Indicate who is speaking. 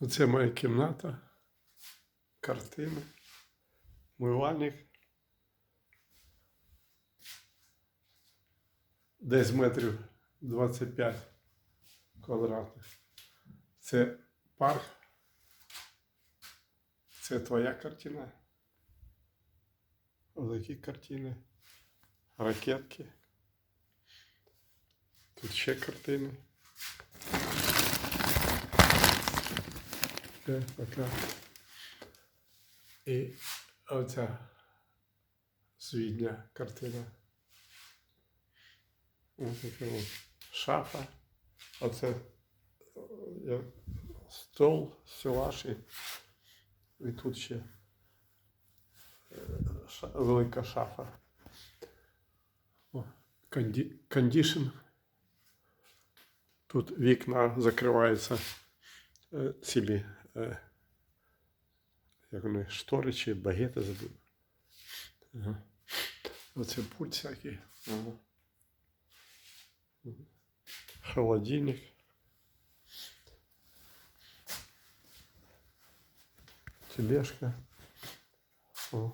Speaker 1: Оце моя кімната, картини, мивальник. Десь метрів 25 квадратних. Це парк. Це твоя картина. Отакі картини. Ракетки. Тут ще картини. Це така. І оця свідня картина. Ось така шафа. Оце стол, стелаж і, тут ще велика шафа. О, кондішн. Тут вікна закриваються е, як вони, штори чи багети забув. Ага. Оце пульт всякий. Ага. Холодильник. Тележка. О.